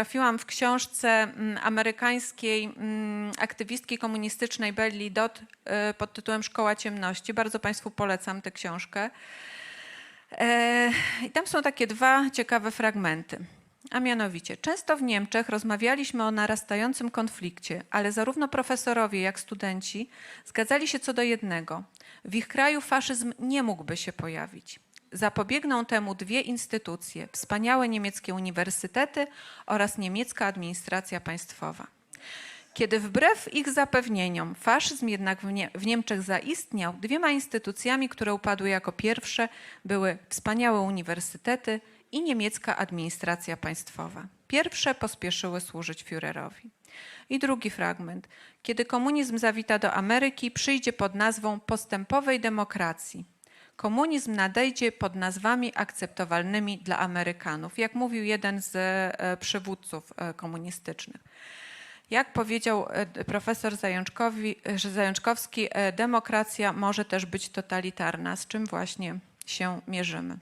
natrafiłam w książce mm, amerykańskiej mm, aktywistki komunistycznej Belli Dodd y, pod tytułem Szkoła Ciemności. Bardzo Państwu polecam tę książkę. E, I tam są takie dwa ciekawe fragmenty. A mianowicie, często w Niemczech rozmawialiśmy o narastającym konflikcie, ale zarówno profesorowie, jak studenci zgadzali się co do jednego. W ich kraju faszyzm nie mógłby się pojawić. Zapobiegną temu dwie instytucje: wspaniałe niemieckie uniwersytety oraz niemiecka administracja państwowa. Kiedy wbrew ich zapewnieniom faszyzm jednak w, nie, w Niemczech zaistniał, dwiema instytucjami, które upadły jako pierwsze, były wspaniałe uniwersytety i niemiecka administracja państwowa. Pierwsze pospieszyły służyć Führerowi. I drugi fragment. Kiedy komunizm zawita do Ameryki, przyjdzie pod nazwą postępowej demokracji. Komunizm nadejdzie pod nazwami akceptowalnymi dla Amerykanów, jak mówił jeden z e, przywódców e, komunistycznych. Jak powiedział e, profesor Zajączkowski, demokracja może też być totalitarna, z czym właśnie się mierzymy.